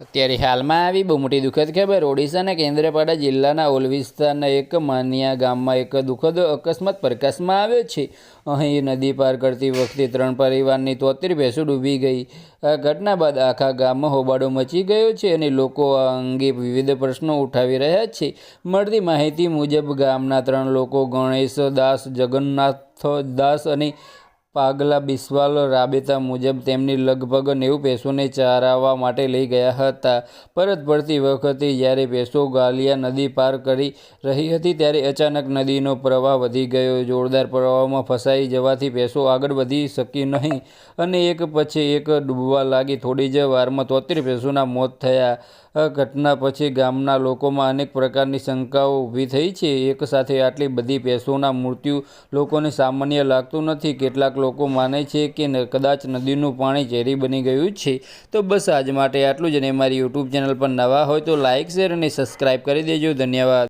અત્યારે હાલમાં આવી બહુ મોટી દુઃખદ ખબર. ઓડિશાના કેન્દ્રપાડા જિલ્લાના ઓલ વિસ્તારના એક માનિયા ગામમાં એક દુઃખદ અકસ્માત પ્રકાશમાં આવ્યો છે. અહીં નદી પાર કરતી વખતે ત્રણ પરિવારની તોતેર ભેંસો ડૂબી ગઈ. આ ઘટના બાદ આખા ગામમાં હોબાળો મચી ગયો છે અને લોકો આ અંગે વિવિધ પ્રશ્નો ઉઠાવી રહ્યા છે. મળતી માહિતી મુજબ ગામના ત્રણ લોકો ગણેશ દાસ, જગન્નાથ દાસ અને પાગલા બિસ્વાલ રાબેતા મુજબ તેમની લગભગ નેવું ભેંસોને ચારાવવા માટે લઈ ગયા હતા. પરત પડતી વખતે જ્યારે ભેંસો ગાલિયા નદી પાર કરી રહી હતી ત્યારે અચાનક નદીનો પ્રવાહ વધી ગયો. જોરદાર પ્રવાહમાં ફસાઈ જવાથી ભેંસો આગળ વધી શકી નહીં અને એક પછી એક ડૂબવા લાગી. થોડી જ વારમાં તોતેર ભેંસોના મોત થયા. ઘટના પછી ગામના લોકોમાં અનેક પ્રકારની શંકાઓ ઊભી થઈ છે. એક સાથે આટલી બધી ભેંસોના મૃત્યુ લોકોને સામાન્ય લાગતું નથી. કેટલાક લોકો માને છે કે કદાચ નદીનું પાણી ઝેરી બની ગયું છે. તો બસ આજ માટે આટલું જ અને મારી યુટ્યુબ ચેનલ પર નવા હોય તો લાઇક શેર અને સબસ્ક્રાઈબ કરી દેજો. ધન્યવાદ.